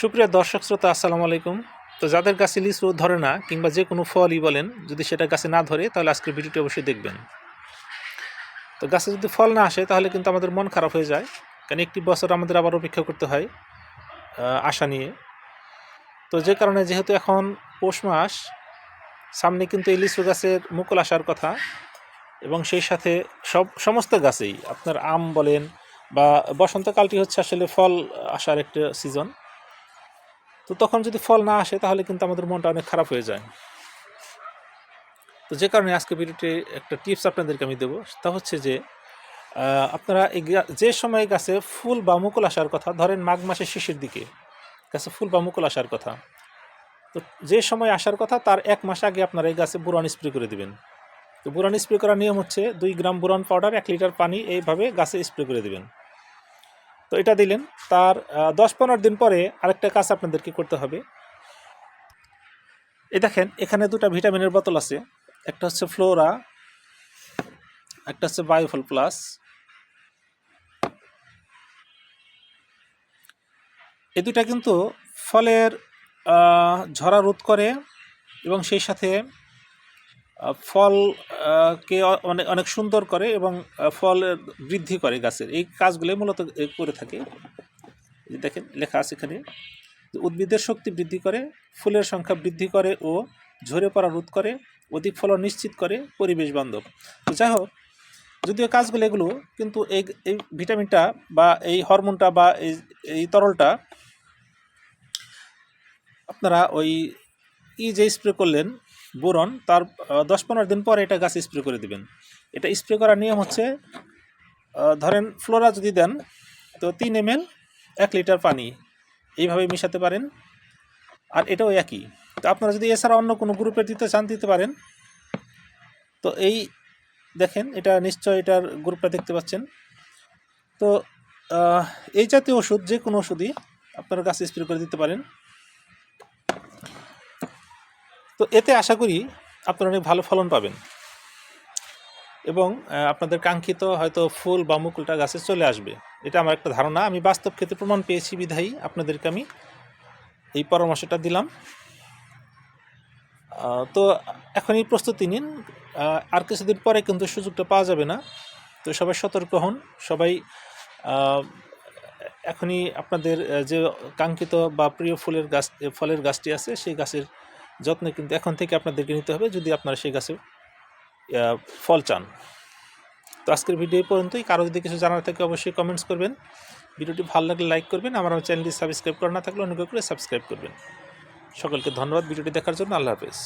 সুপ্রিয় দর্শক শ্রোতা, আসসালামু আলাইকুম। তো যাদের গাছে লিচু ধরে না, কিংবা যে কোনো ফলই বলেন, যদি সেটা গাছে না ধরে, তাহলে আজকের ভিডিওটি অবশ্যই দেখবেন। তো গাছে যদি ফল না আসে, তাহলে কিন্তু আমাদের মন খারাপ হয়ে যায়। কারণ একটি বছর আমাদের আবার অপেক্ষা করতে হয় আশা নিয়ে। তো যে কারণে যেহেতু এখন পৌষ মাস, সামনে কিন্তু এই লিচু গাছের মুকুল আসার কথা। এবং সেই সাথে সব, সমস্ত গাছেই আপনার আম বলেন, বা বসন্তকালটি হচ্ছে আসলে ফল আসার একটা সিজন তো তখন যদি ফল না আসে, তাহলে কিন্তু আমাদের মনটা অনেক খারাপ হয়ে যায়। তো যে কারণে আজকে ভিডিওতে একটা টিপস আপনাদেরকে আমি দেবো। তা হচ্ছে যে আপনারা এই যে সময় গাছে ফুল বা মুকুল আসার কথা, ধরেন মাঘ মাসের শেষের দিকে গাছে ফুল বা মুকুল আসার কথা, তো যে সময় আসার কথা, তার এক মাস আগে আপনারা এই গাছে বুরান স্প্রে করে দিবেন। তো বুরান স্প্রে করার নিয়ম হচ্ছে দুই গ্রাম বুরান পাউডার, এক লিটার পানি এইভাবে গাছে স্প্রে করে দিবেন। তো এটা দিলেন। তার দশ পনেরো দিন পরে আরেকটা কাজ আপনাদেরকে করতে হবে। এই দেখেন, এখানে দুটো ভিটামিনের বোতল আছে। একটা হচ্ছে ফ্লোরা, একটা হচ্ছে বায়োফল প্লাস। এই দুটা কিন্তু ফলের ঝরা রোধ করে এবং সেই সাথে আহ, ফল কে অনেক অনেক সুন্দর করে এবং ফল বৃদ্ধি করে গাছের। এই কাজগুলো মূলত করে থাকে। দেখেন লেখা আছে এখানে উদ্ভিদের শক্তি বৃদ্ধি করে ফুলের সংখ্যা বৃদ্ধি করে ও ঝরে পড়া রোধ করে অধিক ফলন নিশ্চিত করে পরিবেশ বান্ধব। তো যাই হোক যদিও কাজগুলো এগুলো কিন্তু এই এই ভিটামিনটা বা এই হরমোনটা বা এই এই তরলটা আপনারা ওই ই যে স্প্রে করলেন বোরন, তার দশ পনেরো দিন পরে এটা গাছ স্প্রে করে দিবেন। এটা স্প্রে করার নিয়ম হচ্ছে ধরেন ফ্লোরা যদি দেন, তো তিন এম এল এক লিটার পানি, এইভাবে মেশাতে পারেন। আর এটাও একই। তো আপনারা যদি এছাড়া অন্য কোনো গ্রুপে দিতে চান, দিতে পারেন। তো এই দেখেন, এটা নিশ্চয় এটার গ্রুপটা দেখতে পাচ্ছেন। তো এই জাতীয় ওষুধ, যে কোনো ওষুধই আপনার গাছে স্প্রে করে দিতে পারেন। তো এতে আশা করি আপনারা অনেক ভালো ফলন পাবেন। এবং আপনাদের কাঙ্ক্ষিত হয়তো ফুল বা মুকুলটা গাছে চলে আসবে। এটা আমার একটা ধারণা। আমি বাস্তব ক্ষেত্রে প্রমাণ পেয়েছি বিধায়ী। আপনাদেরকে আমি এই পরামর্শটা দিলাম। তো এখনই প্রস্তুতি নিন। আর কিছুদিন পরে কিন্তু সুযোগটা পাওয়া যাবে না। তো সবাই সতর্ক হন। সবাই এখনই আপনাদের যে কাঙ্ক্ষিত বা প্রিয় ফুলের গাছ ফলের গাছটি আছে, সেই গাছের যত্ন কিন্তু এখন থেকে আপনাদেরকে নিতে হবে যদি আপনারা সেই গাছে ফল চান। তো আজকের ভিডিও পর্যন্তই। কারও যদি কিছু জানার থাকে অবশ্যই কমেন্টস করবেন। ভিডিওটি ভালো লাগলে লাইক করবেন। আমার আমার চ্যানেলটি সাবস্ক্রাইব করা না থাকলে অনুগ্রহ করে সাবস্ক্রাইব করবেন। সকলকে ধন্যবাদ ভিডিওটি দেখার জন্য। আল্লাহ হাফেজ।